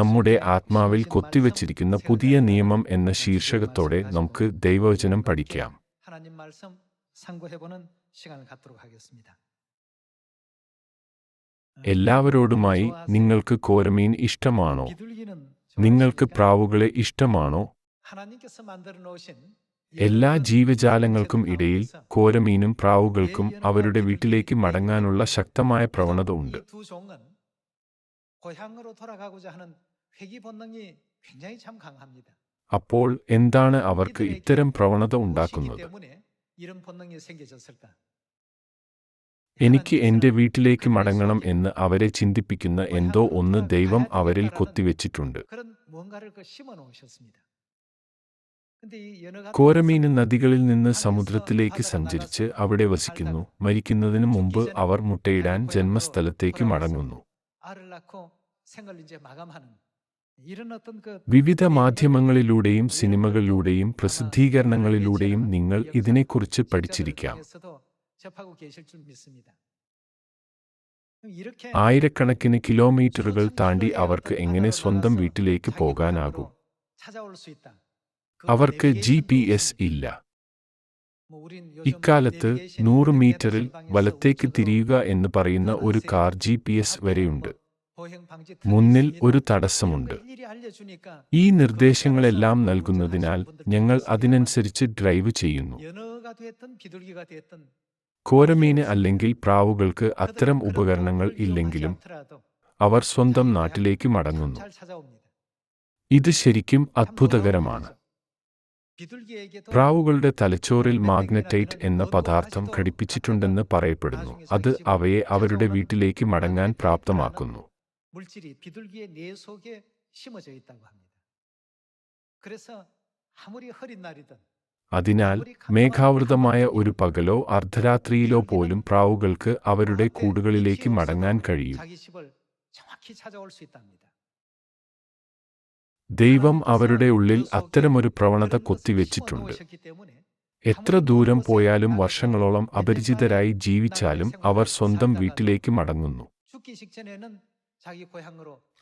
നമ്മുടെ ആത്മാവിൽ കൊത്തിവച്ചിരിക്കുന്ന പുതിയ നിയമം എന്ന ശീർഷകത്തോടെ നമുക്ക് ദൈവവചനം പഠിക്കാം. എല്ലാവരോടുമായി നിങ്ങൾക്ക് കോരമീൻ ഇഷ്ടമാണോ? നിങ്ങൾക്ക് പ്രാവുകളെ ഇഷ്ടമാണോ? എല്ലാ ജീവജാലങ്ങൾക്കും ഇടയിൽ കോരമീനും പ്രാവുകൾക്കും അവരുടെ വീട്ടിലേക്ക് മടങ്ങാനുള്ള ശക്തമായ പ്രവണത ഉണ്ട് അപ്പോൾ എന്താണ് അവർക്ക് ഇത്തരം പ്രവണത ഉണ്ടാക്കുന്നത്? എനിക്ക് എന്റെ വീട്ടിലേക്ക് മടങ്ങണം എന്ന് അവരെ ചിന്തിപ്പിക്കുന്ന എന്തോ ഒന്ന് ദൈവം അവരിൽ കൊത്തിവെച്ചിട്ടുണ്ട്. കോരമീന് നദികളിൽ നിന്ന് സമുദ്രത്തിലേക്ക് സഞ്ചരിച്ച് അവിടെ വസിക്കുന്നു. മരിക്കുന്നതിന് മുമ്പ് അവർ മുട്ടയിടാൻ ജന്മസ്ഥലത്തേക്ക് മടങ്ങുന്നു. വിവിധ മാധ്യമങ്ങളിലൂടെയും സിനിമകളിലൂടെയും പ്രസിദ്ധീകരണങ്ങളിലൂടെയും നിങ്ങൾ ഇതിനെക്കുറിച്ച് പഠിച്ചിരിക്കാം. ആയിരക്കണക്കിന് കിലോമീറ്ററുകൾ താണ്ടി അവർക്ക് എങ്ങനെ സ്വന്തം വീട്ടിലേക്ക് പോകാനാകും? അവർക്ക് ജി പി എസ് ഇല്ല. ഇക്കാലത്ത് നൂറ് മീറ്ററിൽ വലത്തേക്ക് തിരിയുക എന്ന് പറയുന്ന ഒരു കാർ ജി പി എസ് വരെയുണ്ട്. മുന്നിൽ ഒരു തടസ്സമുണ്ട്. ഈ നിർദ്ദേശങ്ങളെല്ലാം നൽകുന്നതിനാൽ ഞങ്ങൾ അതിനനുസരിച്ച് ഡ്രൈവ് ചെയ്യുന്നു. കോരമീന് അല്ലെങ്കിൽ പ്രാവുകൾക്ക് അത്തരം ഉപകരണങ്ങൾ ഇല്ലെങ്കിലും അവർ സ്വന്തം നാട്ടിലേക്ക് മടങ്ങുന്നു. ഇത് ശരിക്കും അത്ഭുതകരമാണ്. പ്രാവുകളുടെ തലച്ചോറിൽ മാഗ്നറ്റൈറ്റ് എന്ന പദാർത്ഥം ഘടിപ്പിച്ചിട്ടുണ്ടെന്ന് പറയപ്പെടുന്നു. അത് അവയെ അവരുടെ വീട്ടിലേക്ക് മടങ്ങാൻ പ്രാപ്തമാക്കുന്നു. 물질이 비둘기의 뇌 속에 심어져 있다고 합니다. 그래서 아무리 흐린 날이든 അതിനാൽ മേഘാവൃതമായ ഒരു പകലോ അർദ്ധരാത്രിയിലോ പോലും പ്രാവുകൾക്ക് അവരുടെ കൂടുകളിലേക്ക് മടങ്ങാൻ കഴിയും 자기 집을 정확히 찾아올 수 있답니다. ദൈവം അവരുടെ ഉള്ളിൽ അത്തരമൊരു പ്രവണത 그런 것을 കൊത്തിവെച്ചിട്ടുണ്ട് 심어놓으셨기 때문에 എത്ര ദൂരം പോയാലും വർഷങ്ങളോളം അപരിചിതരായി ജീവിച്ചാലും അവർ സ്വന്തം വീട്ടിലേക്ക് മടങ്ങുന്നു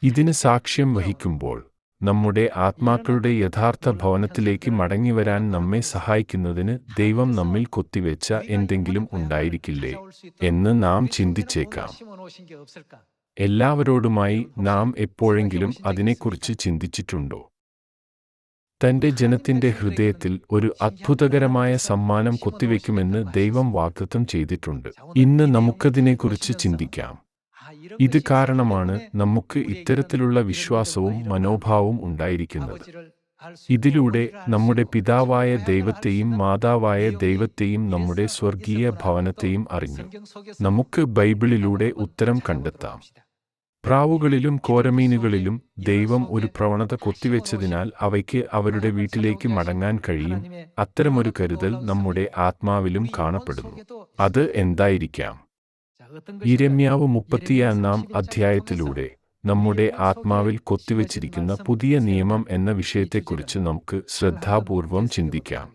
ഇതിന് സാക്ഷ്യം വഹിക്കുമ്പോൾ നമ്മുടെ ആത്മാക്കളുടെ യഥാർത്ഥ ഭവനത്തിലേക്ക് മടങ്ങിവരാൻ നമ്മെ സഹായിക്കുന്നതിന് ദൈവം നമ്മിൽ കൊത്തിവെച്ച എന്തെങ്കിലും ഉണ്ടായിരിക്കില്ലേ എന്ന് നാം ചിന്തിച്ചേക്കാം. എല്ലാവരോടുമായി നാം എപ്പോഴെങ്കിലും അതിനെക്കുറിച്ച് ചിന്തിച്ചിട്ടുണ്ടോ? തന്റെ ജനത്തിന്റെ ഹൃദയത്തിൽ ഒരു അത്ഭുതകരമായ സമ്മാനം കൊത്തിവെക്കുമെന്ന് ദൈവം വാഗ്ദത്തം ചെയ്തിട്ടുണ്ട്. ഇന്ന് നമുക്കതിനെക്കുറിച്ച് ചിന്തിക്കാം. ഇത് കാരണമാണ് നമുക്ക് ഇത്തരത്തിലുള്ള വിശ്വാസവും മനോഭാവവും ഉണ്ടായിരിക്കുന്നത്. ഇതിലൂടെ നമ്മുടെ പിതാവായ ദൈവത്തെയും മാതാവായ ദൈവത്തെയും നമ്മുടെ സ്വർഗീയ ഭവനത്തെയും അറിഞ്ഞു. നമുക്ക് ബൈബിളിലൂടെ ഉത്തരം കണ്ടെത്താം. പ്രാവുകളിലും കോരമീനുകളിലും ദൈവം ഒരു പ്രവണത കൊത്തിവെച്ചതിനാൽ അവയ്ക്ക് അവരുടെ വീട്ടിലേക്ക് മടങ്ങാൻ കഴിയും. അത്തരമൊരു കരുതൽ നമ്മുടെ ആത്മാവിലും കാണപ്പെടുന്നു. അത് എന്തായിരിക്കാം? ഇരമ്യാവ് മുപ്പത്തിയൊന്നാം അധ്യായത്തിലൂടെ നമ്മുടെ ആത്മാവിൽ കൊത്തിവച്ചിരിക്കുന്ന പുതിയ നിയമം എന്ന വിഷയത്തെക്കുറിച്ച് നമുക്ക് ശ്രദ്ധാപൂർവം ചിന്തിക്കാം.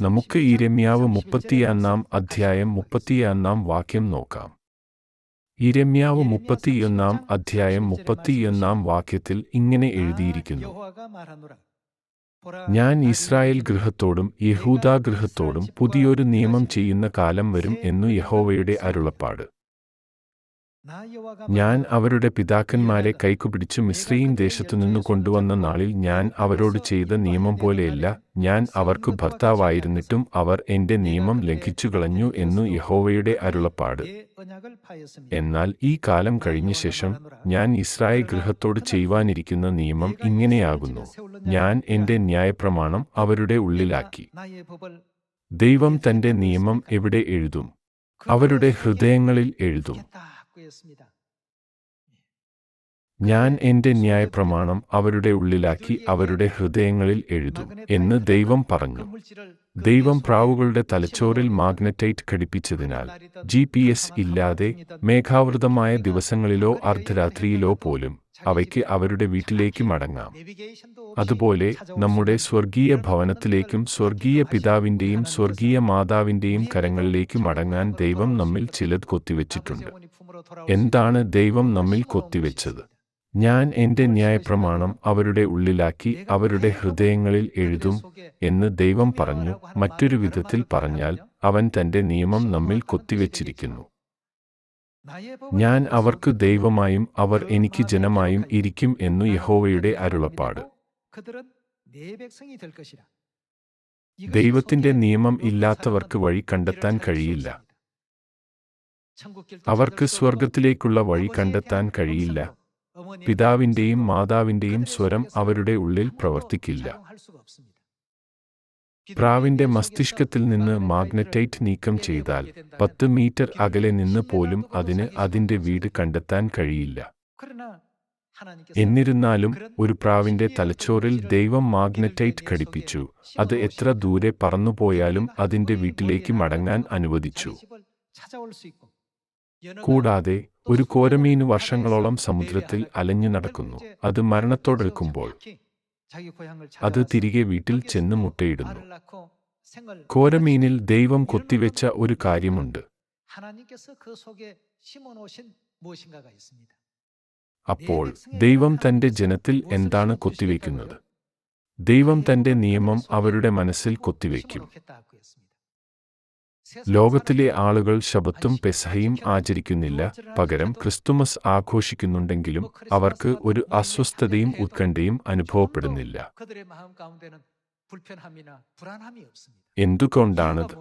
നമുക്ക് ഇരമ്യാവ് മുപ്പത്തിയൊന്നാം അധ്യായം മുപ്പത്തിയൊന്നാം വാക്യം നോക്കാം. ഇരമ്യാവ് മുപ്പത്തിയൊന്നാം അധ്യായം മുപ്പത്തിയൊന്നാം വാക്യത്തിൽ ഇങ്ങനെ എഴുതിയിരിക്കുന്നു. ഞാൻ ഇസ്രായേൽ ഗൃഹത്തോടും യഹൂദാഗൃഹത്തോടും പുതിയൊരു നിയമം ചെയ്യുന്ന കാലം വരും എന്നു യഹോവയുടെ അരുളപ്പാട്. ഞാൻ അവരുടെ പിതാക്കന്മാരെ കൈക്കുപിടിച്ച് ദേശത്തു നിന്ന് കൊണ്ടുവന്ന നാളിൽ ഞാൻ അവരോട് ചെയ്ത നിയമം പോലെയല്ല ഞാൻ അവർക്ക് ഭർത്താവായിരുന്നിട്ടും അവർ എന്റെ നിയമം ലംഘിച്ചു കളഞ്ഞു എന്നു യഹോവയുടെ അരുളപ്പാട്. എന്നാൽ ഈ കാലം കഴിഞ്ഞ ശേഷം ഞാൻ ഇസ്രായേൽ ഗൃഹത്തോട് ചെയ്യുവാനിരിക്കുന്ന നിയമം ഇങ്ങനെയാകുന്നു. ഞാൻ എന്റെ ന്യായപ്രമാണം അവരുടെ ഉള്ളിലാക്കി. ദൈവം തന്റെ നിയമം എവിടെ എഴുതും? അവരുടെ ഹൃദയങ്ങളിൽ എഴുതും. ഞാൻ എന്റെ ന്യായപ്രമാണം അവരുടെ ഉള്ളിലാക്കി അവരുടെ ഹൃദയങ്ങളിൽ എഴുതും എന്ന് ദൈവം പറഞ്ഞു. ദൈവം പ്രാവുകളുടെ തലച്ചോറിൽ മാഗ്നറ്റൈറ്റ് ഘടിപ്പിച്ചതിനാൽ ജി പി എസ് ഇല്ലാതെ മേഘാവൃതമായ ദിവസങ്ങളിലോ അർദ്ധരാത്രിയിലോ പോലും അവയ്ക്ക് അവരുടെ വീട്ടിലേക്ക് മടങ്ങാം. അതുപോലെ നമ്മുടെ സ്വർഗീയ ഭവനത്തിലേക്കും സ്വർഗീയ പിതാവിന്റെയും സ്വർഗീയ മാതാവിന്റെയും കരങ്ങളിലേക്ക് മടങ്ങാൻ ദൈവം നമ്മിൽ ചിലത് കൊത്തിവെച്ചിട്ടുണ്ട്. എന്താണ് ദൈവം നമ്മിൽ കൊത്തിവെച്ചത്? ഞാൻ എന്റെ ന്യായപ്രമാണം അവരുടെ ഉള്ളിലാക്കി അവരുടെ ഹൃദയങ്ങളിൽ എഴുതും എന്ന് ദൈവം പറഞ്ഞു. മറ്റൊരു വിധത്തിൽ പറഞ്ഞാൽ അവൻ തന്റെ നിയമം നമ്മിൽ കൊത്തിവെച്ചിരിക്കുന്നു. ഞാൻ അവർക്ക് ദൈവമായും അവർ എനിക്ക് ജനമായും ഇരിക്കും എന്നു യഹോവയുടെ അരുളപ്പാട്. ദൈവത്തിന്റെ നിയമം ഇല്ലാത്തവർക്ക് വഴി കണ്ടെത്താൻ കഴിയില്ല. അവർക്ക് സ്വർഗത്തിലേക്കുള്ള വഴി കണ്ടെത്താൻ കഴിയില്ല. പിതാവിന്റെയും മാതാവിന്റെയും സ്വരം അവരുടെ ഉള്ളിൽ പ്രവർത്തിക്കില്ല. പ്രാവിന്റെ മസ്തിഷ്കത്തിൽ നിന്ന് മാഗ്നറ്റൈറ്റ് നീക്കം ചെയ്താൽ പത്ത് മീറ്റർ അകലെ നിന്ന് പോലും അതിന് അതിന്റെ വീട് കണ്ടെത്താൻ കഴിയില്ല. എന്നിരുന്നാലും ഒരു പ്രാവിന്റെ തലച്ചോറിൽ ദൈവം മാഗ്നറ്റൈറ്റ് ഘടിപ്പിച്ചു. അത് എത്ര ദൂരെ പറന്നുപോയാലും അതിന്റെ വീട്ടിലേക്ക് മടങ്ങാൻ അനുവദിച്ചു. കൂടാതെ ഒരു കോരമീൻ വർഷങ്ങളോളം സമുദ്രത്തിൽ അലഞ്ഞു നടക്കുന്നു. അത് മരണത്തോടെടുക്കുമ്പോൾ അത് തിരികെ വീട്ടിൽ ചെന്ന് മുട്ടയിടുന്നു. കോരമീനിൽ ദൈവം കൊത്തിവെച്ച ഒരു കാര്യമുണ്ട്. അപ്പോൾ ദൈവം തന്റെ ജനത്തിൽ എന്താണ് കൊത്തിവെക്കുന്നത്? ദൈവം തന്റെ നിയമം അവരുടെ മനസ്സിൽ കൊത്തിവെക്കും. ലോകത്തിലെ ആളുകൾ ശബത്തും പെസഹയും ആചരിക്കുന്നില്ല. പകരം ക്രിസ്തുമസ് ആഘോഷിക്കുന്നുണ്ടെങ്കിലും അവർക്ക് ഒരു അസ്വസ്ഥതയും ഉത്കണ്ഠയും അനുഭവപ്പെടുന്നില്ല. എന്തുകൊണ്ടാണത്?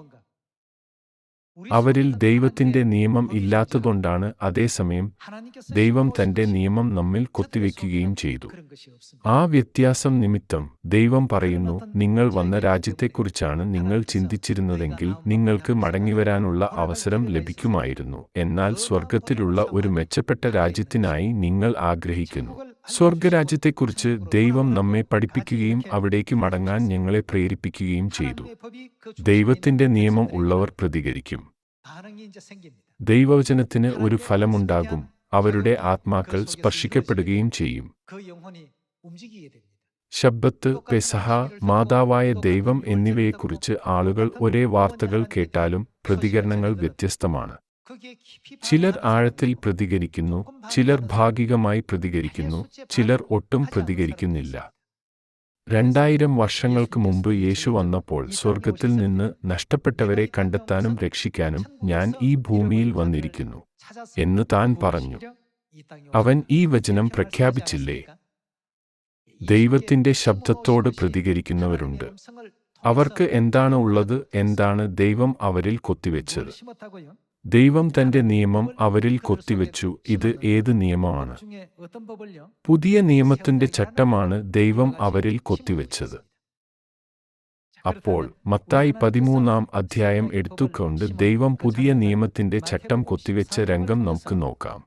അവരിൽ ദൈവത്തിന്റെ നിയമം ഇല്ലാത്തതുകൊണ്ടാണ് അതേസമയം ദൈവം തന്റെ നിയമം നമ്മിൽ കൊത്തിവെക്കുകയും ചെയ്തു. ആ വ്യത്യാസം നിമിത്തം ദൈവം പറയുന്നു നിങ്ങൾ വന്ന രാജ്യത്തെക്കുറിച്ചാണ് നിങ്ങൾ ചിന്തിച്ചിരുന്നതെങ്കിൽ നിങ്ങൾക്ക് മടങ്ങിവരാനുള്ള അവസരം ലഭിക്കുമായിരുന്നു. എന്നാൽ സ്വർഗത്തിലുള്ള ഒരു മെച്ചപ്പെട്ട രാജ്യത്തിനായി നിങ്ങൾ ആഗ്രഹിക്കുന്നു. സ്വർഗരാജ്യത്തെക്കുറിച്ച് ദൈവം നമ്മെ പഠിപ്പിക്കുകയും അവിടേക്ക് മടങ്ങാൻ ഞങ്ങളെ പ്രേരിപ്പിക്കുകയും ചെയ്തു. ദൈവത്തിന്റെ നിയമം ഉള്ളവർ പ്രതികരിക്കും. ദൈവവചനത്തിന് ഒരു ഫലമുണ്ടാകും. അവരുടെ ആത്മാക്കൾ സ്പർശിക്കപ്പെടുകയും ചെയ്യും. ശബ്ദത്ത് പെസഹ മാതാവായ ദൈവം എന്നിവയെക്കുറിച്ച് ആളുകൾ ഒരേ വാർത്തകൾ കേട്ടാലും പ്രതികരണങ്ങൾ വ്യത്യസ്തമാണ്. ചിലർ ആഴത്തിൽ പ്രതികരിക്കുന്നു ചിലർ ഭാഗികമായി പ്രതികരിക്കുന്നു ചിലർ ഒട്ടും പ്രതികരിക്കുന്നില്ല. രണ്ടായിരം വർഷങ്ങൾക്ക് മുമ്പ് യേശു വന്നപ്പോൾ സ്വർഗത്തിൽ നിന്ന് നഷ്ടപ്പെട്ടവരെ കണ്ടെത്താനും രക്ഷിക്കാനും ഞാൻ ഈ ഭൂമിയിൽ വന്നിരിക്കുന്നു എന്ന് താൻ പറഞ്ഞു. അവൻ ഈ വചനം പ്രഖ്യാപിച്ചില്ലേ? ദൈവത്തിന്റെ ശബ്ദത്തോട് പ്രതികരിക്കുന്നവരുണ്ട്. അവർക്ക് എന്താണ് ഉള്ളത്? എന്താണ് ദൈവം അവരിൽ കൊത്തിവെച്ചത്? ദൈവം തന്റെ നിയമം അവരിൽ കൊത്തിവെച്ചു. ഇത് ഏത് നിയമമാണ്? പുതിയ നിയമത്തിന്റെ ചട്ടമാണ് ദൈവം അവരിൽ കൊത്തിവെച്ചത്. അപ്പോൾ മത്തായി പതിമൂന്നാം അധ്യായം എടുത്തുകൊണ്ട് ദൈവം പുതിയ നിയമത്തിന്റെ ചട്ടം കൊത്തിവെച്ച രംഗം നമുക്ക് നോക്കാം.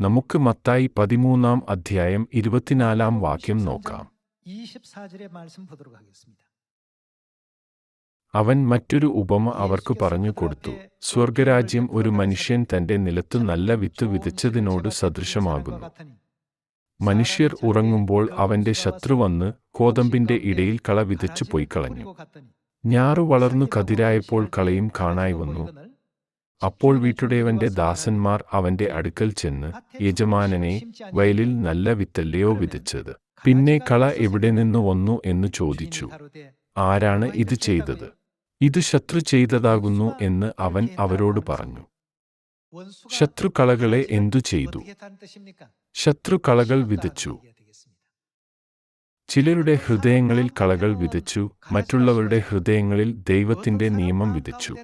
നമുക്ക് മത്തായി പതിമൂന്നാം അധ്യായം ഇരുപത്തിനാലാം വാക്യം നോക്കാം. അവൻ മറ്റൊരു ഉപമ അവർക്ക് പറഞ്ഞു കൊടുത്തു. സ്വർഗരാജ്യം ഒരു മനുഷ്യൻ തന്റെ നിലത്തു നല്ല വിത്ത് വിതച്ചതിനോട് സദൃശമാകുന്നു. മനുഷ്യർ ഉറങ്ങുമ്പോൾ അവന്റെ ശത്രു വന്ന് കോതമ്പിന്റെ ഇടയിൽ കള വിതച്ചു പോയി കളഞ്ഞു ഞാറു വളർന്നു കതിരായപ്പോൾ കളയും കാണായി വന്നു. അപ്പോൾ വീട്ടുടേവന്റെ ദാസന്മാർ അവന്റെ അടുക്കൽ ചെന്ന് യജമാനനെ വയലിൽ നല്ല വിത്തല്ലയോ വിതച്ചത്. പിന്നെ കള എവിടെ നിന്ന് വന്നു എന്ന് ചോദിച്ചു. ആരാണ് ഇത് ചെയ്തത്? ഇത് ശത്രു ചെയ്തതാകുന്നു എന്ന് അവൻ അവരോട് പറഞ്ഞു. ശത്രുക്കളകളെ എന്തു ചെയ്തു? ശത്രുക്കളകൾ വിതച്ചു. ചിലരുടെ ഹൃദയങ്ങളിൽ കളകൾ വിതച്ചു മറ്റുള്ളവരുടെ ഹൃദയങ്ങളിൽ ദൈവത്തിന്റെ നിയമം വിതച്ചു.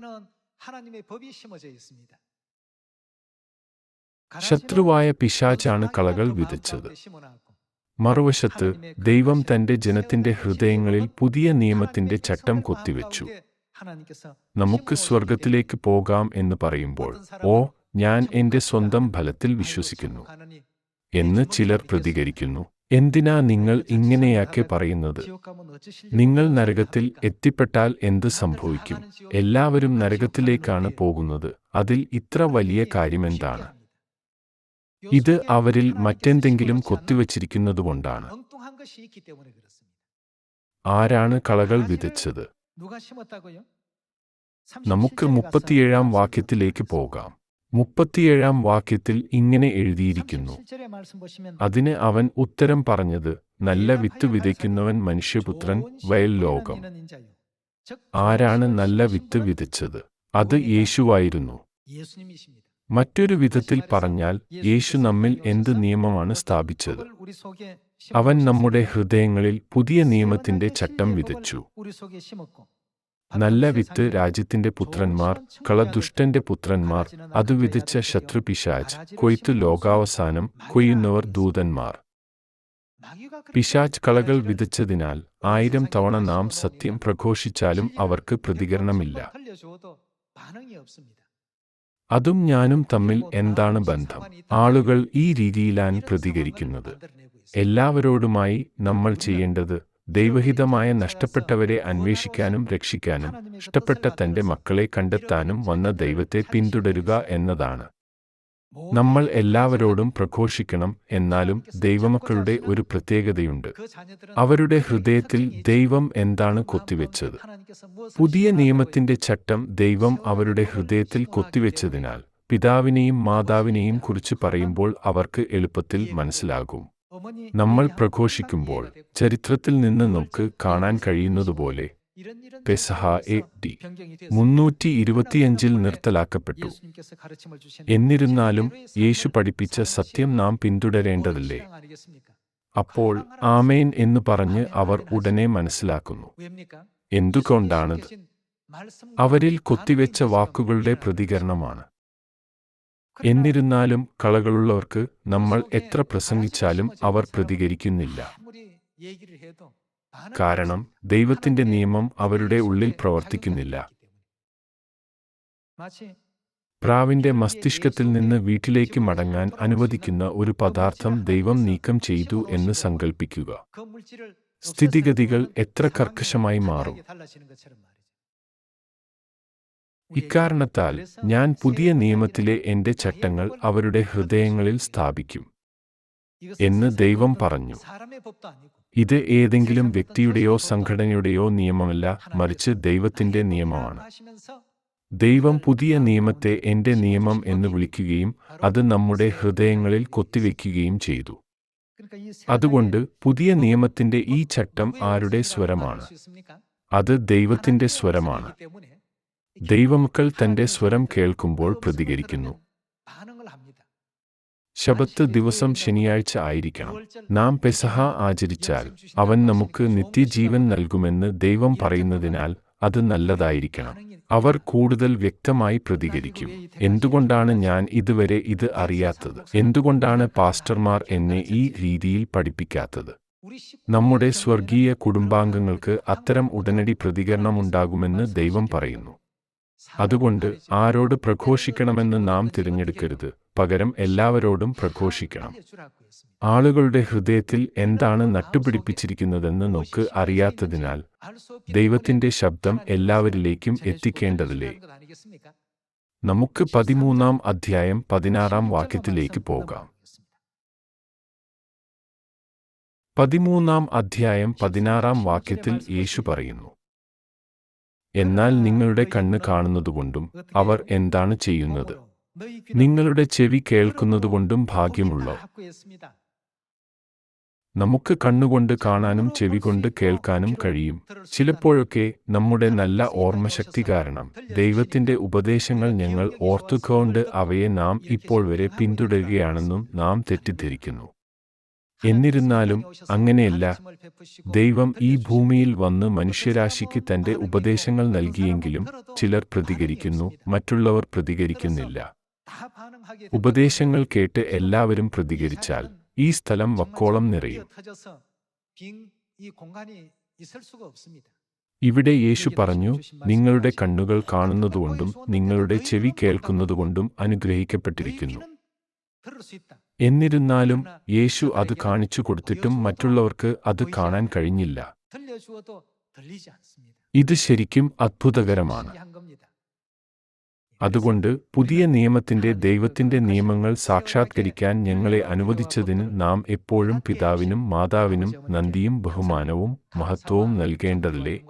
ശത്രുവായ പിശാചാണ് കളകൾ വിതച്ചത്. മറുവശത്ത് ദൈവം തന്റെ ജനത്തിന്റെ ഹൃദയങ്ങളിൽ പുതിയ നിയമത്തിന്റെ ചട്ടം കൊത്തിവെച്ചു. നമുക്ക് സ്വർഗത്തിലേക്ക് പോകാം എന്ന് പറയുമ്പോൾ ഓ ഞാൻ എന്റെ സ്വന്തം ഫലത്തിൽ വിശ്വസിക്കുന്നു. എന്ന് ചിലർ പ്രതികരിക്കുന്നു. എന്തിനാ നിങ്ങൾ ഇങ്ങനെയാക്കെ പറയുന്നത്? നിങ്ങൾ നരകത്തിൽ എത്തിപ്പെട്ടാൽ എന്ത് സംഭവിക്കും? എല്ലാവരും നരകത്തിലേക്കാണ് പോകുന്നത്. അതിൽ ഇത്ര വലിയ കാര്യമെന്താണ് ഇത് അവരിൽ മറ്റെന്തെങ്കിലും കൊത്തിവച്ചിരിക്കുന്നതുകൊണ്ടാണ് ആരാണ് കളകൾ വിതച്ചത്? നമുക്ക് മുപ്പത്തിയേഴാം വാക്യത്തിലേക്ക് പോകാം. മുപ്പത്തിയേഴാം വാക്യത്തിൽ ഇങ്ങനെ എഴുതിയിരിക്കുന്നു. അതിന് അവൻ ഉത്തരം പറഞ്ഞത് നല്ല വിത്ത് വിതയ്ക്കുന്നവൻ മനുഷ്യപുത്രൻ വയൽ ലോകം? ആരാണ് നല്ല വിത്ത് വിതച്ചത്? അത് യേശുവായിരുന്നു മറ്റൊരു വിധത്തിൽ പറഞ്ഞാൽ യേശു നമ്മിൽ എന്ത് നിയമമാണ് സ്ഥാപിച്ചത്? അവൻ നമ്മുടെ ഹൃദയങ്ങളിൽ പുതിയ നിയമത്തിന്റെ ചട്ടം വിതച്ചു. നല്ല വിത്ത് രാജ്യത്തിന്റെ പുത്രന്മാർ കളദുഷ്ടന്റെ പുത്രന്മാർ അത് വിതച്ച ശത്രുപിശാജ് കൊയ്ത്ത് ലോകാവസാനം കൊയ്യുന്നവർ ദൂതന്മാർ. പിശാജ് കളകൾ വിതച്ചതിനാൽ ആയിരം തവണ നാം സത്യം പ്രഘോഷിച്ചാലും അവർക്ക് പ്രതികരണമില്ല. അതും ഞാനും തമ്മിൽ എന്താണ് ബന്ധം? ആളുകൾ ഈ രീതിയിലാണ് പ്രതികരിക്കുന്നത്. എല്ലാവരോടുമായി നമ്മൾ ചെയ്യേണ്ടത് ദൈവഹിതമായ നഷ്ടപ്പെട്ടവരെ അന്വേഷിക്കാനും രക്ഷിക്കാനും ഇഷ്ടപ്പെട്ട തന്റെ മക്കളെ കണ്ടെത്താനും വന്ന ദൈവത്തെ പിന്തുടരുക എന്നതാണ്. നമ്മൾ എല്ലാവരോടും പ്രഘോഷിക്കണം എന്നാലും ദൈവമക്കളുടെ ഒരു പ്രത്യേകതയുണ്ട്. അവരുടെ ഹൃദയത്തിൽ ദൈവം എന്താണ് കൊത്തിവെച്ചത്? പുതിയ നിയമത്തിന്റെ ചട്ടം ദൈവം അവരുടെ ഹൃദയത്തിൽ കൊത്തിവെച്ചതിനാൽ പിതാവിനെയും മാതാവിനെയും കുറിച്ച് പറയുമ്പോൾ അവർക്ക് എളുപ്പത്തിൽ മനസ്സിലാകും. നമ്മൾ പ്രഘോഷിക്കുമ്പോൾ ചരിത്രത്തിൽ നിന്ന് നമുക്ക് കാണാൻ കഴിയുന്നതുപോലെ പെസഹ എ ഡി മുന്നൂറ്റി ഇരുപത്തിയഞ്ചിൽ നിർത്തലാക്കപ്പെട്ടു. എന്നിരുന്നാലും യേശു പഠിപ്പിച്ച സത്യം നാം പിന്തുടരേണ്ടതല്ലേ? അപ്പോൾ ആമേൻ എന്ന് പറഞ്ഞ് അവർ ഉടനെ മനസ്സിലാക്കുന്നു. എന്തുകൊണ്ടാണത്? അവരിൽ കൊത്തിവെച്ച വാക്കുകളുടെ പ്രതികരണമാണ്. എന്നിരുന്നാലും കളകളുള്ളവർക്ക് നമ്മൾ എത്ര പ്രസംഗിച്ചാലും അവർ പ്രതികരിക്കുന്നില്ല കാരണം ദൈവത്തിന്റെ നിയമം അവരുടെ ഉള്ളിൽ പ്രവർത്തിക്കുന്നില്ല പ്രാവിന്റെ മസ്തിഷ്കത്തിൽ നിന്ന് വീട്ടിലേക്ക് മടങ്ങാൻ അനുവദിക്കുന്ന ഒരു പദാർത്ഥം ദൈവം നീക്കം ചെയ്തു എന്ന് സങ്കൽപ്പിക്കുക സ്ഥിതിഗതികൾ എത്ര കർക്കശമായി മാറും ഇക്കാരണത്താൽ ഞാൻ പുതിയ നിയമത്തിലെ എന്റെ ചട്ടങ്ങൾ അവരുടെ ഹൃദയങ്ങളിൽ സ്ഥാപിക്കും എന്ന് ദൈവം പറഞ്ഞു. ഇത് ഏതെങ്കിലും വ്യക്തിയുടെയോ സംഘടനയുടെയോ നിയമമല്ല മറിച്ച് ദൈവത്തിന്റെ നിയമമാണ്. ദൈവം പുതിയ നിയമത്തെ എന്റെ നിയമം എന്ന് വിളിക്കുകയും അത് നമ്മുടെ ഹൃദയങ്ങളിൽ കൊത്തിവെക്കുകയും ചെയ്തു. അതുകൊണ്ട് പുതിയ നിയമത്തിന്റെ ഈ ചട്ടം ആരുടെ സ്വരമാണ്? അത് ദൈവത്തിന്റെ സ്വരമാണ്. ദൈവമക്കൾ തന്റെ സ്വരം കേൾക്കുമ്പോൾ പ്രതികരിക്കുന്നു. ശബത്ത് ദിവസം ശനിയാഴ്ച ആയിരിക്കണം. നാം പെസഹ ആചരിച്ചാൽ അവൻ നമുക്ക് നിത്യജീവൻ നൽകുമെന്ന് ദൈവം പറയുന്നതിനാൽ അത് നല്ലതായിരിക്കണം. അവർ കൂടുതൽ വ്യക്തമായി പ്രതികരിക്കും. എന്തുകൊണ്ടാണ് ഞാൻ ഇതുവരെ ഇത് അറിയാത്തത്? എന്തുകൊണ്ടാണ് പാസ്റ്റർമാർ എന്നെ ഈ രീതിയിൽ പഠിപ്പിക്കാത്തത്? നമ്മുടെ സ്വർഗീയ കുടുംബാംഗങ്ങൾക്ക് അത്തരം ഉടനടി പ്രതികരണമുണ്ടാകുമെന്ന് ദൈവം പറയുന്നു. അതുകൊണ്ട് ആരോട് പ്രഘോഷിക്കണമെന്ന് നാം തിരഞ്ഞെടുക്കരുത്. പകരം എല്ലാവരോടും പ്രഘോഷിക്കണം. ആളുകളുടെ ഹൃദയത്തിൽ എന്താണ് നട്ടുപിടിപ്പിച്ചിരിക്കുന്നതെന്ന് നോക്ക് അറിയാത്തതിനാൽ ദൈവത്തിന്റെ ശബ്ദം എല്ലാവരിലേക്കും എത്തിക്കേണ്ടതില്ലേ? നമുക്ക് പതിമൂന്നാം അധ്യായം പതിനാറാം വാക്യത്തിലേക്ക് പോകാം. പതിമൂന്നാം അധ്യായം പതിനാറാം വാക്യത്തിൽ യേശു പറയുന്നു എന്നാൽ നിങ്ങളുടെ കണ്ണ് കാണുന്നതുകൊണ്ടും അവർ എന്താണ് ചെയ്യുന്നത്? നിങ്ങളുടെ ചെവി കേൾക്കുന്നതുകൊണ്ടും ഭാഗ്യമുള്ള നമുക്ക് കണ്ണുകൊണ്ട് കാണാനും ചെവി കൊണ്ട് കേൾക്കാനും കഴിയും. ചിലപ്പോഴൊക്കെ നമ്മുടെ നല്ല ഓർമ്മശക്തി കാരണം ദൈവത്തിന്റെ ഉപദേശങ്ങൾ ഞങ്ങൾ ഓർത്തുകൊണ്ട് അവയെ നാം ഇപ്പോൾ വരെ പിന്തുടരുകയാണെന്നും നാം തെറ്റിദ്ധരിക്കുന്നു. എന്നിരുന്നാലും അങ്ങനെയല്ല. ദൈവം ഈ ഭൂമിയിൽ വന്ന് മനുഷ്യരാശിക്ക് തന്റെ ഉപദേശങ്ങൾ നൽകിയെങ്കിലും ചിലർ പ്രതികരിക്കുന്നു മറ്റുള്ളവർ പ്രതികരിക്കുന്നില്ല. ഉപദേശങ്ങൾ കേട്ട് എല്ലാവരും പ്രതികരിച്ചാൽ ഈ സ്ഥലം വക്കോളം നിറയും. ഇവിടെ യേശു പറഞ്ഞു നിങ്ങളുടെ കണ്ണുകൾ കാണുന്നതുകൊണ്ടും നിങ്ങളുടെ ചെവി കേൾക്കുന്നതുകൊണ്ടും അനുഗ്രഹിക്കപ്പെട്ടിരിക്കുന്നു. എന്നിരുന്നാലും യേശു അത് കാണിച്ചു കൊടുത്തിട്ടും മറ്റുള്ളവർക്ക് അത് കാണാൻ കഴിഞ്ഞില്ല. ഇത് ശരിക്കും അത്ഭുതകരമാണ്. അതുകൊണ്ട് പുതിയ നിയമത്തിന്റെ ദൈവത്തിന്റെ നിയമങ്ങൾ സാക്ഷാത്കരിക്കാൻ ഞങ്ങളെ അനുവദിച്ചതിന് നാം എപ്പോഴും പിതാവിനും മാതാവിനും നന്ദിയും ബഹുമാനവും മഹത്വവും നൽകേണ്ടതല്ലേ?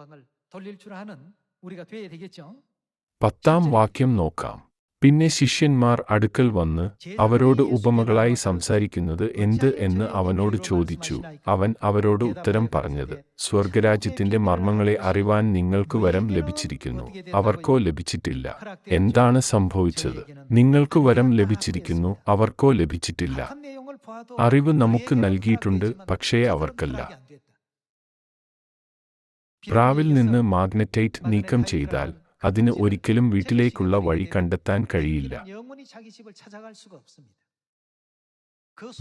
പത്താം വാക്യം നോക്കാം. പിന്നെ ശിഷ്യന്മാർ അടുക്കൽ വന്ന് അവരോട് ഉപമകളായി സംസാരിക്കുന്നത് എന്ത് എന്ന് അവനോട് ചോദിച്ചു. അവൻ അവരോട് ഉത്തരം പറഞ്ഞത് സ്വർഗരാജ്യത്തിന്റെ മർമ്മങ്ങളെ അറിവാൻ നിങ്ങൾക്ക് വരം ലഭിച്ചിരിക്കുന്നു. അവർക്കോ ലഭിച്ചിട്ടില്ല. എന്താണ് സംഭവിച്ചത്? നിങ്ങൾക്ക് വരം ലഭിച്ചിരിക്കുന്നു അവർക്കോ ലഭിച്ചിട്ടില്ല. അറിവ് നമുക്ക് നൽകിയിട്ടുണ്ട് പക്ഷേ അവർക്കല്ല. പ്രാവിൽ നിന്ന് മാഗ്നറ്റൈറ്റ് നീക്കം ചെയ്താൽ അതിന് ഒരിക്കലും വീട്ടിലേക്കുള്ള വഴി കണ്ടെത്താൻ കഴിയില്ല.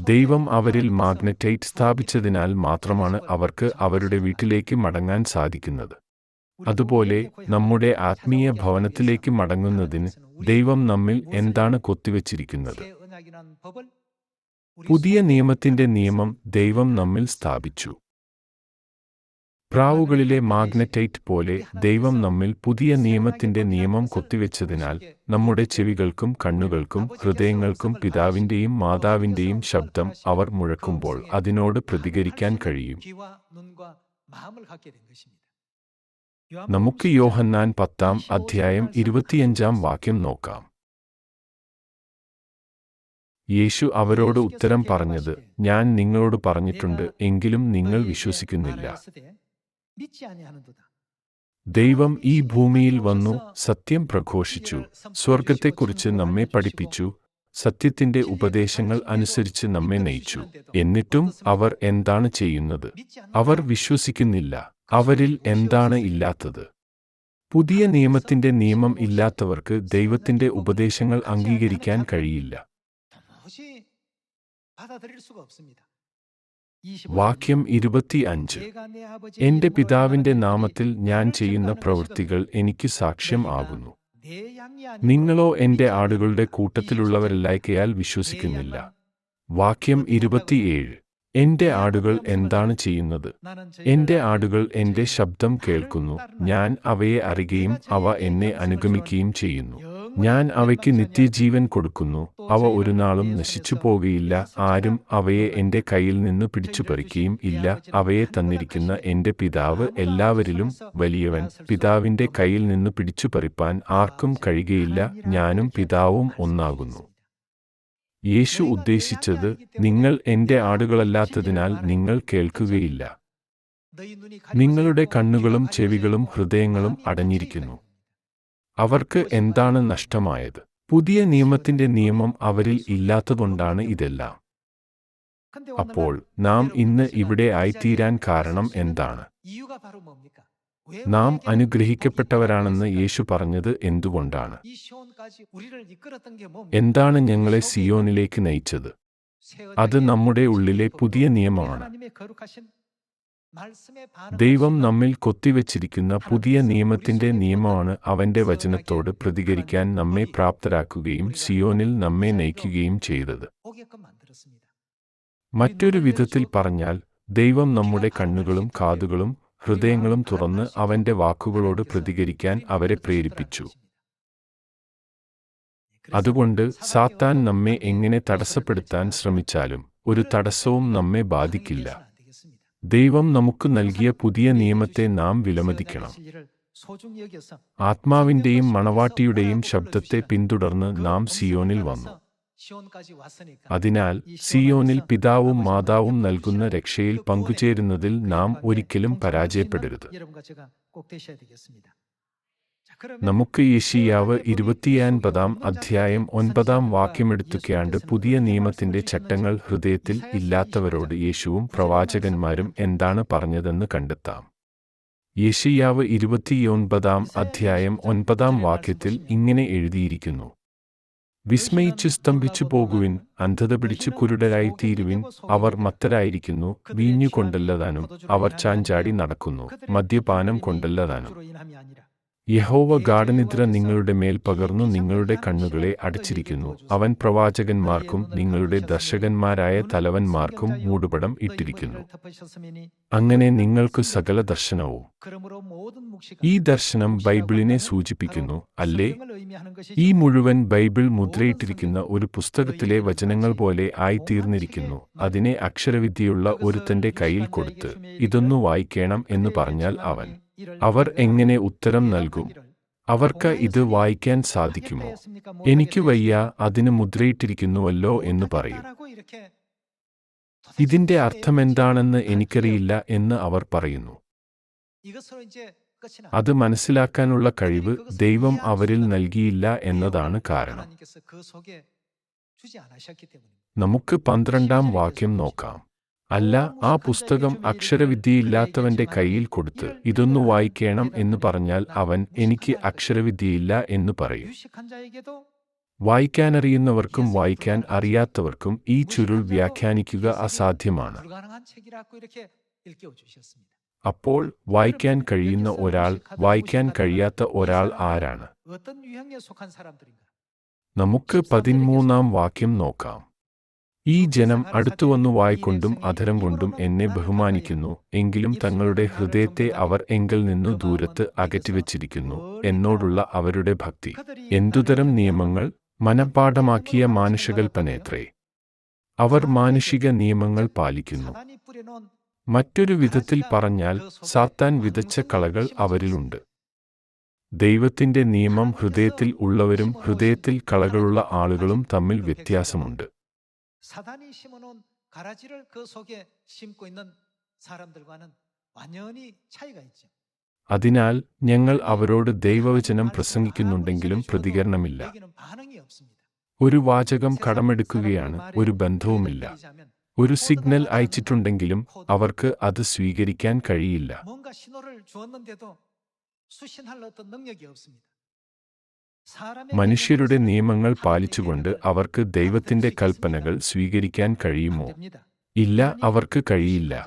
ദൈവം അവരിൽ മാഗ്നറ്റൈറ്റ് സ്ഥാപിച്ചതിനാൽ മാത്രമാണ് അവർക്ക് അവരുടെ വീട്ടിലേക്ക് മടങ്ങാൻ സാധിക്കുന്നത്. അതുപോലെ നമ്മുടെ ആത്മീയ ഭവനത്തിലേക്ക് മടങ്ങുന്നതിന് ദൈവം നമ്മിൽ എന്താണ് കൊത്തിവച്ചിരിക്കുന്നത്? പുതിയ നിയമത്തിന്റെ നിയമം ദൈവം നമ്മിൽ സ്ഥാപിച്ചു. പ്രാവുകളിലെ മാഗ്നറ്റൈറ്റ് പോലെ ദൈവം നമ്മിൽ പുതിയ നിയമത്തിന്റെ നിയമം കൊത്തിവെച്ചതിനാൽ നമ്മുടെ ചെവികൾക്കും കണ്ണുകൾക്കും ഹൃദയങ്ങൾക്കും പിതാവിന്റെയും മാതാവിന്റെയും ശബ്ദം അവർ മുഴക്കുമ്പോൾ അതിനോട് പ്രതികരിക്കാൻ കഴിയും. നമുക്ക് യോഹന്നാൻ പത്താം അധ്യായം ഇരുപത്തിയഞ്ചാം വാക്യം നോക്കാം. യേശു അവരോട് ഉത്തരം പറഞ്ഞത് ഞാൻ നിങ്ങളോട് പറഞ്ഞിട്ടുണ്ട് എങ്കിലും നിങ്ങൾ വിശ്വസിക്കുന്നില്ല. ദൈവം ഈ ഭൂമിയിൽ വന്നു സത്യം പ്രഘോഷിച്ചു. സ്വർഗത്തെക്കുറിച്ച് നമ്മെ പഠിപ്പിച്ചു. സത്യത്തിന്റെ ഉപദേശങ്ങൾ അനുസരിച്ച് നമ്മെ നയിച്ചു. എന്നിട്ടും അവർ എന്താണ് ചെയ്യുന്നത്? അവർ വിശ്വസിക്കുന്നില്ല. അവരിൽ എന്താണ് ഇല്ലാത്തത്? പുതിയ നിയമത്തിന്റെ നിയമം ഇല്ലാത്തവർക്ക് ദൈവത്തിന്റെ ഉപദേശങ്ങൾ അംഗീകരിക്കാൻ കഴിയില്ല. വാക്യം ഇരുപത്തിയഞ്ച്. എന്റെ പിതാവിന്റെ നാമത്തിൽ ഞാൻ ചെയ്യുന്ന പ്രവൃത്തികൾ എനിക്ക് സാക്ഷ്യം ആകുന്നു. നിങ്ങളോ എന്റെ ആടുകളുടെ കൂട്ടത്തിലുള്ളവരല്ലായ്ക്കയാൽ വിശ്വസിക്കുന്നില്ല. വാക്യം ഇരുപത്തിയേഴ്. എന്റെ ആടുകൾ എന്താണ് ചെയ്യുന്നത്? എന്റെ ആടുകൾ എന്റെ ശബ്ദം കേൾക്കുന്നു. ഞാൻ അവയെ അറിയുകയും അവ എന്നെ അനുഗമിക്കുകയും ചെയ്യുന്നു. ഞാൻ അവയ്ക്ക് നിത്യജീവൻ കൊടുക്കുന്നു. അവ ഒരു നാളും നശിച്ചു പോകുകയില്ല ആരും അവയെ എന്റെ കയ്യിൽ നിന്ന് പിടിച്ചു പറിക്കുകയും ഇല്ല. അവയെ തന്നിരിക്കുന്ന എന്റെ പിതാവ് എല്ലാവരിലും വലിയവൻ. പിതാവിന്റെ കയ്യിൽ നിന്ന് പിടിച്ചു പറിപ്പാൻ ആർക്കും കഴിയുകയില്ല. ഞാനും പിതാവും ഒന്നാകുന്നു. യേശു ഉദ്ദേശിച്ചത് നിങ്ങൾ എന്റെ ആടുകളല്ലാത്തതിനാൽ നിങ്ങൾ കേൾക്കുകയില്ല. നിങ്ങളുടെ കണ്ണുകളും ചെവികളും ഹൃദയങ്ങളും അടഞ്ഞിരിക്കുന്നു. അവർക്ക് എന്താണ് നഷ്ടമായത്? പുതിയ നിയമത്തിന്റെ നിയമം അവരിൽ ഇല്ലാത്തതുകൊണ്ടാണ് ഇതെല്ലാം. അപ്പോൾ നാം ഇന്ന് ഇവിടെ ആയിത്തീരാൻ കാരണം എന്താണ്? നാം അനുഗ്രഹിക്കപ്പെട്ടവരാണെന്ന് യേശു പറഞ്ഞത് എന്തുകൊണ്ടാണ്? എന്താണ് ഞങ്ങളെ സിയോനിലേക്ക് നയിച്ചത്? അത് നമ്മുടെ ഉള്ളിലെ പുതിയ നിയമമാണ്. ദൈവം നമ്മിൽ കൊത്തിവെച്ചിരിക്കുന്ന പുതിയ നിയമത്തിന്റെ നിയമമാണ് അവന്റെ വചനത്തോട് പ്രതികരിക്കാൻ നമ്മെ പ്രാപ്തരാക്കുകയും സിയോനിൽ നമ്മെ നയിക്കുകയും ചെയ്തത്. മറ്റൊരു വിധത്തിൽ പറഞ്ഞാൽ ദൈവം നമ്മുടെ കണ്ണുകളും കാതുകളും ഹൃദയങ്ങളും തുറന്ന് അവന്റെ വാക്കുകളോട് പ്രതികരിക്കാൻ അവരെ പ്രേരിപ്പിച്ചു. അതുകൊണ്ട് സാത്താൻ നമ്മെ എങ്ങനെ തടസ്സപ്പെടുത്താൻ ശ്രമിച്ചാലും ഒരു തടസ്സവും നമ്മെ ബാധിക്കില്ല. ദൈവം നമുക്ക് നൽകിയ പുതിയ നിയമത്തെ നാം വിലമതിക്കണം. ആത്മാവിന്റെയും മണവാട്ടിയുടെയും ശബ്ദത്തെ പിന്തുടർന്ന് നാം സിയോനിൽ വന്നു. അതിനാൽ സിയോനിൽ പിതാവും മാതാവും നൽകുന്ന രക്ഷയിൽ പങ്കുചേരുന്നതിൽ നാം ഒരിക്കലും പരാജയപ്പെടരുത്. നമുക്ക് യേശിയാവ് ഇരുപത്തിയൻപതാം അധ്യായം ഒൻപതാം വാക്യമെടുത്തുകയാണ്ട് പുതിയ നിയമത്തിന്റെ ചട്ടങ്ങൾ ഹൃദയത്തിൽ ഇല്ലാത്തവരോട് യേശുവും പ്രവാചകന്മാരും എന്താണ് പറഞ്ഞതെന്ന് കണ്ടെത്താം. യേശിയാവ് ഇരുപത്തിയൊൻപതാം അധ്യായം ഒൻപതാം വാക്യത്തിൽ ഇങ്ങനെ എഴുതിയിരിക്കുന്നു. വിസ്മയിച്ച് സ്തംഭിച്ചു പോകുവിൻ അന്ധത പിടിച്ച് കുരുടരായിത്തീരുവിൻ അവർ മത്തരായിരിക്കുന്നു വീഞ്ഞു കൊണ്ടല്ലതാനും അവർ ചാഞ്ചാടി നടക്കുന്നു മദ്യപാനം കൊണ്ടല്ലതാനും. യഹോവ ഗാഠനിദ്ര നിങ്ങളുടെ മേൽ പകർന്നു നിങ്ങളുടെ കണ്ണുകളെ അടച്ചിരിക്കുന്നു. അവൻ പ്രവാചകന്മാർക്കും നിങ്ങളുടെ ദർശകന്മാരായ തലവന്മാർക്കും മൂടുപടം ഇട്ടിരിക്കുന്നു. അങ്ങനെ നിങ്ങൾക്ക് സകല ദർശനവും. ഈ ദർശനം ബൈബിളിനെ സൂചിപ്പിക്കുന്നു അല്ലേ? ഈ മുഴുവൻ ബൈബിൾ മുദ്രയിട്ടിരിക്കുന്ന ഒരു പുസ്തകത്തിലെ വചനങ്ങൾ പോലെ ആയിത്തീർന്നിരിക്കുന്നു. അതിനെ അക്ഷരവിദ്യയുള്ള ഒരു ഒരുത്തന്റെ കയ്യിൽ കൊടുത്ത് ഇതൊന്നു വായിക്കണം എന്ന് പറഞ്ഞാൽ അവൻ. അവർ എങ്ങനെ ഉത്തരം നൽകും? അവർക്ക് ഇത് വായിക്കാൻ സാധിക്കുമോ? എനിക്ക് വയ്യ അതിന് മുദ്രയിട്ടിരിക്കുന്നുവല്ലോ എന്ന് പറയും. ഇതിന്റെ അർത്ഥമെന്താണെന്ന് എനിക്കറിയില്ല എന്ന് അവർ പറയുന്നു. അത് മനസ്സിലാക്കാനുള്ള കഴിവ് ദൈവം അവരിൽ നൽകിയില്ല എന്നതാണ് കാരണം. നമുക്ക് പന്ത്രണ്ടാം വാക്യം നോക്കാം. അല്ല ആ പുസ്തകം അക്ഷരവിദ്യയില്ലാത്തവന്റെ കയ്യിൽ കൊടുത്ത് ഇതൊന്നു വായിക്കണം എന്ന് പറഞ്ഞാൽ അവൻ എനിക്ക് അക്ഷരവിദ്യയില്ല എന്ന് പറയും. വായിക്കാനറിയുന്നവർക്കും വായിക്കാൻ അറിയാത്തവർക്കും ഈ ചുരുൾ വ്യാഖ്യാനിക്കുക അസാധ്യമാണ്. അപ്പോൾ വായിക്കാൻ കഴിയുന്ന ഒരാൾ വായിക്കാൻ കഴിയാത്ത ഒരാൾ ആരാണ്? നമുക്ക് പതിമൂന്നാം വാക്യം നോക്കാം. ഈ ജനം അടുത്തുവന്നു വായിക്കൊണ്ടും അധരം കൊണ്ടും എന്നെ ബഹുമാനിക്കുന്നു. എങ്കിലും തങ്ങളുടെ ഹൃദയത്തെ അവർ എങ്കിൽ നിന്നു ദൂരത്ത് അകറ്റിവെച്ചിരിക്കുന്നു. എന്നോടുള്ള അവരുടെ ഭക്തി. എന്തുതരം നിയമങ്ങൾ? മനഃപ്പാഠമാക്കിയ മാനുഷകൽപ്പനേത്രേ. അവർ മാനുഷിക നിയമങ്ങൾ പാലിക്കുന്നു. മറ്റൊരു വിധത്തിൽ പറഞ്ഞാൽ സാത്താൻ വിതച്ച കളകൾ അവരിലുണ്ട്. ദൈവത്തിന്റെ നിയമം ഹൃദയത്തിൽ ഉള്ളവരും ഹൃദയത്തിൽ കളകളുള്ള ആളുകളും തമ്മിൽ വ്യത്യാസമുണ്ട്. 사단이 심어놓은 가라지를 그 속에 심고 있는 사람들과는 완연히 차이가 있죠. അതിനാൽ ഞങ്ങൾ അവരോട് ദൈവവചനം പ്രസംഗിക്കുന്നുണ്ടെങ്കിലും പ്രതികരണമില്ല 여기는 반응이 없습니다. ഒരു വാചകം കടമെടുക്കുകയാണ് ഒരു ബന്ധവുമില്ല ഒരു സിഗ്നൽ അയച്ചിട്ടുണ്ടെങ്കിലും അവർക്ക് അത് സ്വീകരിക്കാൻ കഴിയില്ല മനുഷ്യരുടെ നിയമങ്ങൾ പാലിച്ചുകൊണ്ട് അവർക്ക് ദൈവത്തിന്റെ കൽപ്പനകൾ സ്വീകരിക്കാൻ കഴിയുമോ? ഇല്ല അവർക്ക് കഴിയില്ല.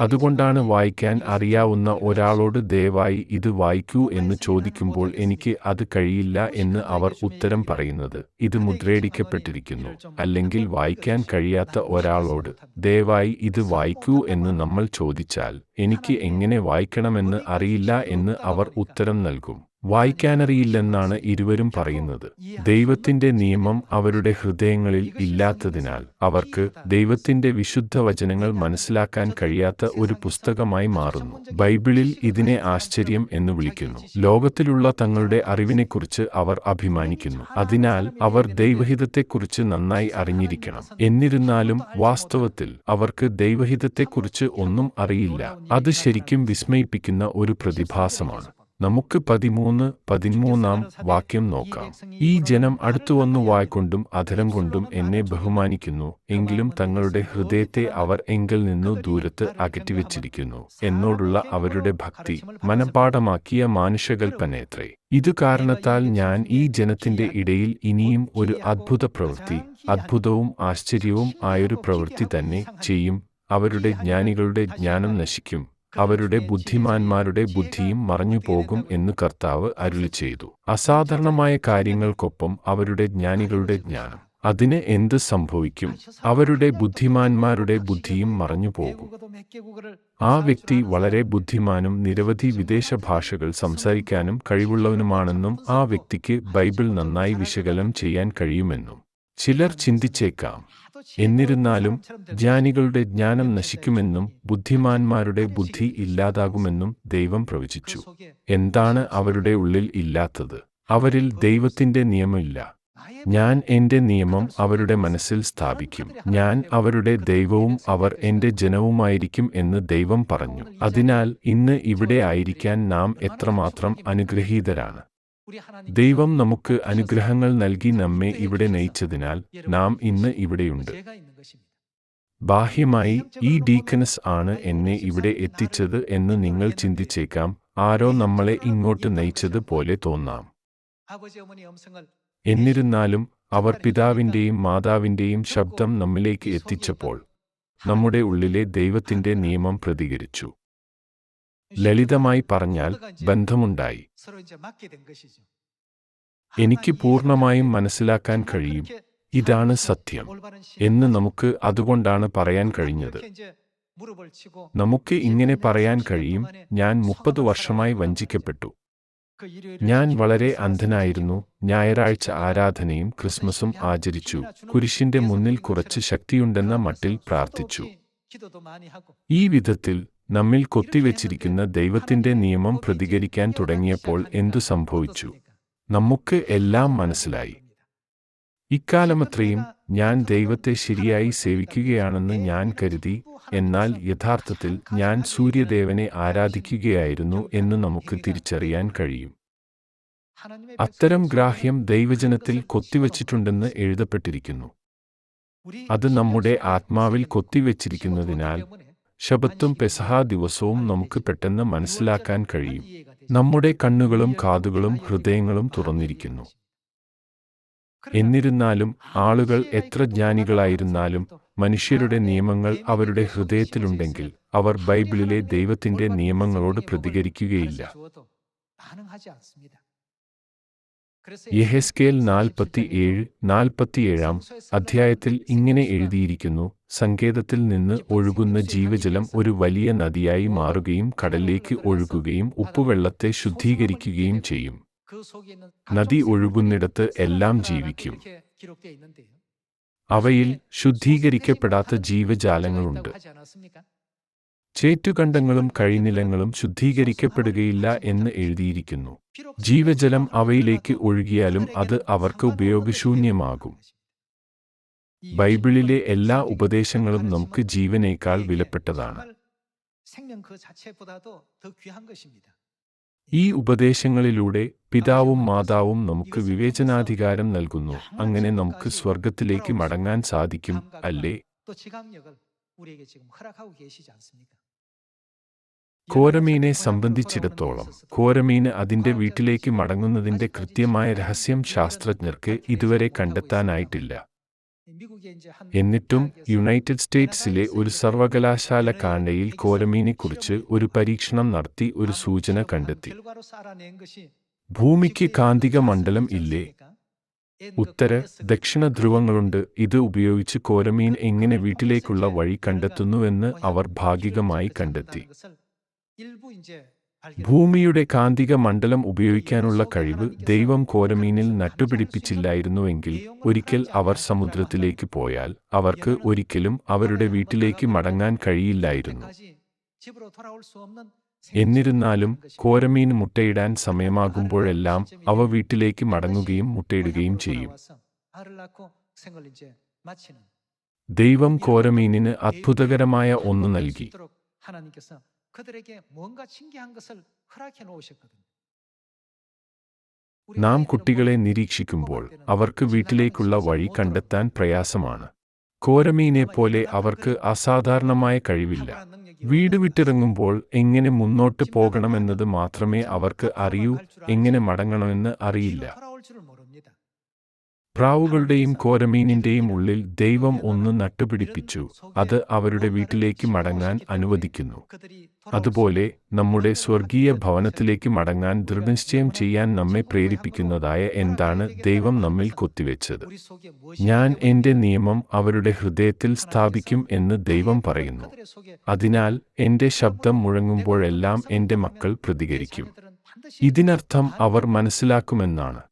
അതുകൊണ്ടാണ് വായിക്കാൻ അറിയാവുന്ന ഒരാളോട് ദയവായി ഇത് വായിക്കൂ എന്ന് ചോദിക്കുമ്പോൾ എനിക്ക് അത് കഴിയില്ല എന്ന് അവർ ഉത്തരം പറയുന്നത്. ഇത് മുദ്രയടിക്കപ്പെട്ടിരിക്കുന്നു അല്ലെങ്കിൽ വായിക്കാൻ കഴിയാത്ത ഒരാളോട് ദയവായി ഇത് വായിക്കൂ എന്ന് നമ്മൾ ചോദിച്ചാൽ എനിക്ക് എങ്ങനെ വായിക്കണമെന്ന് അറിയില്ല എന്ന് അവർ ഉത്തരം നൽകും. വായിക്കാനറിയില്ലെന്നാണ് ഇരുവരും പറയുന്നത്. ദൈവത്തിന്റെ നിയമം അവരുടെ ഹൃദയങ്ങളിൽ ഇല്ലാത്തതിനാൽ അവർക്ക് ദൈവത്തിന്റെ വിശുദ്ധ വചനങ്ങൾ മനസ്സിലാക്കാൻ കഴിയാത്ത ഒരു പുസ്തകമായി മാറുന്നു. ബൈബിളിൽ ഇതിനെ ആശ്ചര്യം എന്ന് വിളിക്കുന്നു. ലോകത്തിലുള്ള തങ്ങളുടെ അറിവിനെക്കുറിച്ച് അവർ അഭിമാനിക്കുന്നു. അതിനാൽ അവർ ദൈവഹിതത്തെക്കുറിച്ച് നന്നായി അറിഞ്ഞിരിക്കണം. എന്നിരുന്നാലും വാസ്തവത്തിൽ അവർക്ക് ദൈവഹിതത്തെക്കുറിച്ച് ഒന്നും അറിയില്ല. അത് ശരിക്കും വിസ്മയിപ്പിക്കുന്ന ഒരു പ്രതിഭാസമാണ്. നമുക്ക് പതിമൂന്ന് പതിമൂന്നാം വാക്യം നോക്കാം. ഈ ജനം അടുത്തുവന്നു വായ്കൊണ്ടും അധരം കൊണ്ടും എന്നെ ബഹുമാനിക്കുന്നു. എങ്കിലും തങ്ങളുടെ ഹൃദയത്തെ അവർ എങ്കിൽ നിന്നു ദൂരത്ത് അകറ്റിവെച്ചിരിക്കുന്നു എന്നോടുള്ള അവരുടെ ഭക്തി മനപാഠമാക്കിയ മാനുഷകൽപ്പനേത്രേ ഇതു കാരണത്താൽ ഞാൻ ഈ ജനത്തിന്റെ ഇടയിൽ ഇനിയും ഒരു അദ്ഭുത പ്രവൃത്തി അദ്ഭുതവും ആശ്ചര്യവും ആയൊരു പ്രവൃത്തി തന്നെ ചെയ്യും. അവരുടെ ജ്ഞാനികളുടെ ജ്ഞാനം നശിക്കും. അവരുടെ ബുദ്ധിമാന്മാരുടെ ബുദ്ധിയും മറഞ്ഞുപോകും എന്ന് കർത്താവ് അരുളി ചെയ്തു അസാധാരണമായ കാര്യങ്ങൾക്കൊപ്പം അവരുടെ ജ്ഞാനികളുടെ ജ്ഞാനം. അതിന് എന്ത് സംഭവിക്കും? അവരുടെ ബുദ്ധിമാന്മാരുടെ ബുദ്ധിയും മറഞ്ഞുപോകും. ആ വ്യക്തി വളരെ ബുദ്ധിമാനും നിരവധി വിദേശ ഭാഷകൾ സംസാരിക്കാനും കഴിവുള്ളവനുമാണെന്നും ആ വ്യക്തിക്ക് ബൈബിൾ നന്നായി വിശകലനം ചെയ്യാൻ കഴിയുമെന്നും. ചിലർ ചിന്തിച്ചേക്കാം എന്നിരുന്നാലും ജ്ഞാനികളുടെ ജ്ഞാനം നശിക്കുമെന്നും ബുദ്ധിമാന്മാരുടെ ബുദ്ധി ഇല്ലാതാകുമെന്നും ദൈവം പ്രവചിച്ചു. എന്താണ് അവരുടെ ഉള്ളിൽ ഇല്ലാത്തത്? അവരിൽ ദൈവത്തിന്റെ നിയമമില്ല. ഞാൻ എന്റെ നിയമം അവരുടെ മനസ്സിൽ സ്ഥാപിക്കും. ഞാൻ അവരുടെ ദൈവവും അവർ എന്റെ ജനവുമായിരിക്കും എന്ന് ദൈവം പറഞ്ഞു. അതിനാൽ ഇന്ന് ഇവിടെ ആയിരിക്കാൻ നാം എത്രമാത്രം അനുഗ്രഹീതരാണ്? ദൈവം നമുക്ക് അനുഗ്രഹങ്ങൾ നൽകി നമ്മെ ഇവിടെ നയിച്ചതിനാൽ നാം ഇന്ന് ഇവിടെയുണ്ട്. ബാഹ്യമായി ഈ ഡീക്കനസ് ആണ് എന്നെ ഇവിടെ എത്തിച്ചത് എന്ന് നിങ്ങൾ ചിന്തിച്ചേക്കാം. ആരോ നമ്മളെ ഇങ്ങോട്ട് നയിച്ചത് പോലെ തോന്നാം. എന്നിരുന്നാലും അവർ പിതാവിന്റെയും മാതാവിന്റെയും ശബ്ദം നമ്മിലേക്ക് എത്തിച്ചപ്പോൾ നമ്മുടെ ഉള്ളിലെ ദൈവത്തിന്റെ നിയമം പ്രതികരിച്ചു. ലളിതമായി പറഞ്ഞാൽ ബന്ധമുണ്ടായി. എനിക്ക് പൂർണമായും മനസ്സിലാക്കാൻ കഴിയും. ഇതാണ് സത്യം. എന്ന് നമുക്ക് അതുകൊണ്ടാണ് പറയാൻ കഴിഞ്ഞത്. നമുക്ക് ഇങ്ങനെ പറയാൻ കഴിയും. ഞാൻ മുപ്പത് വർഷമായി വഞ്ചിക്കപ്പെട്ടു. ഞാൻ വളരെ അന്ധനായിരുന്നു. ഞായറാഴ്ച ആരാധനയും ക്രിസ്മസും ആചരിച്ചു. കുരിശിന്റെ മുന്നിൽ കുറച്ച് ശക്തിയുണ്ടെന്ന മട്ടിൽ പ്രാർത്ഥിച്ചു. ഈ വിധത്തിൽ നമ്മിൽ കൊത്തിവെച്ചിരിക്കുന്ന ദൈവത്തിന്റെ നിയമം പ്രതികരിക്കാൻ തുടങ്ങിയപ്പോൾ എന്തു സംഭവിച്ചു? നമുക്ക് എല്ലാം മനസ്സിലായി. ഇക്കാലമത്രയും ഞാൻ ദൈവത്തെ ശരിയായി സേവിക്കുകയാണെന്ന് ഞാൻ കരുതി എന്നാൽ യഥാർത്ഥത്തിൽ ഞാൻ സൂര്യദേവനെ ആരാധിക്കുകയായിരുന്നു എന്ന് നമുക്ക് തിരിച്ചറിയാൻ കഴിയും. അത്തരം ഗ്രാഹ്യം ദൈവജനത്തിൽ കൊത്തിവച്ചിട്ടുണ്ടെന്ന് എഴുതപ്പെട്ടിരിക്കുന്നു. അത് നമ്മുടെ ആത്മാവിൽ കൊത്തിവെച്ചിരിക്കുന്നതിനാൽ ശബത്തും പെസഹ ദിവസവും നമുക്ക് പെട്ടെന്ന് മനസ്സിലാക്കാൻ കഴിയും. നമ്മുടെ കണ്ണുകളും കാതുകളും ഹൃദയങ്ങളും തുറന്നിരിക്കുന്നു. എന്നിരുന്നാലും ആളുകൾ എത്ര ജ്ഞാനികളായിരുന്നാലും മനുഷ്യരുടെ നിയമങ്ങൾ അവരുടെ ഹൃദയത്തിലുണ്ടെങ്കിൽ അവർ ബൈബിളിലെ ദൈവത്തിന്റെ നിയമങ്ങളോട് പ്രതികരിക്കുകയില്ല. യഹെസ്കേൽ നാൽപ്പത്തിയേഴ് നാൽപ്പത്തിയേഴാം അധ്യായത്തിൽ ഇങ്ങനെ എഴുതിയിരിക്കുന്നു സങ്കേതത്തിൽ നിന്ന് ഒഴുകുന്ന ജീവജലം ഒരു വലിയ നദിയായി മാറുകയും കടലിലേക്ക് ഒഴുകുകയും ഉപ്പുവെള്ളത്തെ ശുദ്ധീകരിക്കുകയും ചെയ്യും. നദി ഒഴുകുന്നിടത്ത് എല്ലാം ജീവിക്കും. അവയിൽ ശുദ്ധീകരിക്കപ്പെടാത്ത ജീവജാലങ്ങളുണ്ട്. ചേറ്റുകണ്ടങ്ങളും കഴിനിലങ്ങളും ശുദ്ധീകരിക്കപ്പെടുകയില്ല എന്ന് എഴുതിയിരിക്കുന്നു. ജീവജലം അവയിലേക്ക് ഒഴുകിയാലും അത് അവർക്ക് ഉപയോഗശൂന്യമാകും. ബൈബിളിലെ എല്ലാ ഉപദേശങ്ങളും നമുക്ക് ജീവനേക്കാൾ വിലപ്പെട്ടതാണ്. ഈ ഉപദേശങ്ങളിലൂടെ പിതാവും മാതാവും നമുക്ക് വിവേചനാധികാരം നൽകുന്നു. അങ്ങനെ നമുക്ക് സ്വർഗത്തിലേക്ക് മടങ്ങാൻ സാധിക്കും അല്ലേ? കോരമീനെ സംബന്ധിച്ചിടത്തോളം കോരമീന് അതിന്റെ വീട്ടിലേക്ക് മടങ്ങുന്നതിന്റെ കൃത്യമായ രഹസ്യം ശാസ്ത്രജ്ഞർക്ക് ഇതുവരെ കണ്ടെത്താനായിട്ടില്ല. എന്നിട്ടും യുണൈറ്റഡ് സ്റ്റേറ്റ്സിലെ ഒരു സർവകലാശാല കാണ്ടയിൽ കോരമീനെക്കുറിച്ച് ഒരു പരീക്ഷണം നടത്തി ഒരു സൂചന കണ്ടെത്തി. ഭൂമിക്ക് കാന്തിക മണ്ഡലം ഇല്ലേ? ഉത്തര ദക്ഷിണ ധ്രുവങ്ങളുണ്ട്. ഇത് ഉപയോഗിച്ച് കോരമീൻ എങ്ങനെ വീട്ടിലേക്കുള്ള വഴി കണ്ടെത്തുന്നുവെന്ന് അവർ ഭാഗികമായി കണ്ടെത്തി. ഭൂമിയുടെ കാന്തിക മണ്ഡലം ഉപയോഗിക്കാനുള്ള കഴിവ് ദൈവം കോരമീനിൽ നട്ടുപിടിപ്പിച്ചില്ലായിരുന്നുവെങ്കിൽ ഒരിക്കൽ അവർ സമുദ്രത്തിലേക്ക് പോയാൽ അവർക്ക് ഒരിക്കലും അവരുടെ വീട്ടിലേക്ക് മടങ്ങാൻ കഴിയില്ലായിരുന്നു. എന്നിരുന്നാലും കോരമീൻ മുട്ടയിടാൻ സമയമാകുമ്പോഴെല്ലാം അവ വീട്ടിലേക്ക് മടങ്ങുകയും മുട്ടയിടുകയും ചെയ്യും. ദൈവം കോരമീനിന് അത്ഭുതകരമായ ഒന്ന് നൽകി. നാം കുട്ടികളെ നിരീക്ഷിക്കുമ്പോൾ അവർക്ക് വീട്ടിലേക്കുള്ള വഴി കണ്ടെത്താൻ പ്രയാസമാണ്. കോരമീനെ പോലെ അവർക്ക് അസാധാരണമായ കഴിവില്ല. വീട് വിട്ടിറങ്ങുമ്പോൾ എങ്ങനെ മുന്നോട്ട് പോകണമെന്നത് മാത്രമേ അവർക്ക് അറിയൂ എങ്ങനെ മടങ്ങണമെന്ന് അറിയില്ല. പ്രാവുകളുടെയും കോരമീനിന്റെയും ഉള്ളിൽ ദൈവം ഒന്ന് നട്ടുപിടിപ്പിച്ചു. അത് അവരുടെ വീട്ടിലേക്ക് മടങ്ങാൻ അനുവദിക്കുന്നു. അതുപോലെ നമ്മുടെ സ്വർഗീയ ഭവനത്തിലേക്ക് മടങ്ങാൻ ദൃഢനിശ്ചയം ചെയ്യാൻ നമ്മെ പ്രേരിപ്പിക്കുന്നതായ എന്താണ് ദൈവം നമ്മിൽ കൊത്തിവെച്ചത്? ഞാൻ എന്റെ നിയമം അവരുടെ ഹൃദയത്തിൽ സ്ഥാപിക്കും എന്ന് ദൈവം പറയുന്നു. അതിനാൽ എന്റെ ശബ്ദം മുഴങ്ങുമ്പോഴെല്ലാം എന്റെ മക്കൾ പ്രതികരിക്കും. ഇതിനർത്ഥം അവർ മനസ്സിലാക്കുമെന്നാണ്.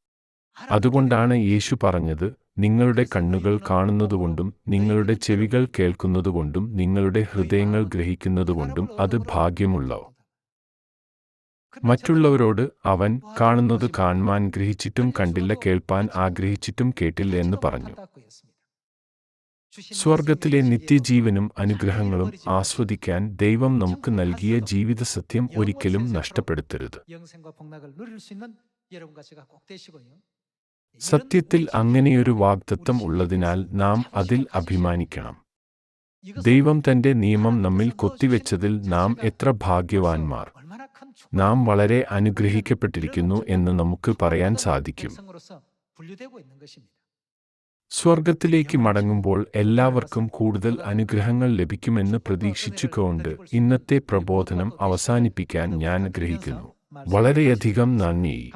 അതുകൊണ്ടാണ് യേശു പറഞ്ഞത് നിങ്ങളുടെ കണ്ണുകൾ കാണുന്നതുകൊണ്ടും നിങ്ങളുടെ ചെവികൾ കേൾക്കുന്നതുകൊണ്ടും നിങ്ങളുടെ ഹൃദയങ്ങൾ ഗ്രഹിക്കുന്നതുകൊണ്ടും അത് ഭാഗ്യമുള്ളോ മറ്റുള്ളവരോട് അവൻ കാണുന്നത് കാണുവാൻ ഗ്രഹിച്ചിട്ടും കണ്ടില്ല കേൾപ്പാൻ ആഗ്രഹിച്ചിട്ടും കേട്ടില്ല എന്ന് പറഞ്ഞു. സ്വർഗത്തിലെ നിത്യജീവനും അനുഗ്രഹങ്ങളും ആസ്വദിക്കാൻ ദൈവം നമുക്ക് നൽകിയ ജീവിത സത്യം ഒരിക്കലും നഷ്ടപ്പെടുത്തരുത്. സത്യത്തിൽ അങ്ങനെയൊരു വാഗ്ദത്വം ഉള്ളതിനാൽ നാം അതിൽ അഭിമാനിക്കണം. ദൈവം തന്റെ നിയമം നമ്മിൽ കൊത്തിവെച്ചതിൽ നാം എത്ര ഭാഗ്യവാന്മാർ. നാം വളരെ അനുഗ്രഹിക്കപ്പെട്ടിരിക്കുന്നു എന്ന് നമുക്ക് പറയാൻ സാധിക്കും. സ്വർഗത്തിലേക്ക് മടങ്ങുമ്പോൾ എല്ലാവർക്കും കൂടുതൽ അനുഗ്രഹങ്ങൾ ലഭിക്കുമെന്ന് പ്രതീക്ഷിച്ചുകൊണ്ട് ഇന്നത്തെ പ്രബോധനം അവസാനിപ്പിക്കാൻ ഞാൻ ആഗ്രഹിക്കുന്നു. വളരെയധികം നന്ദി.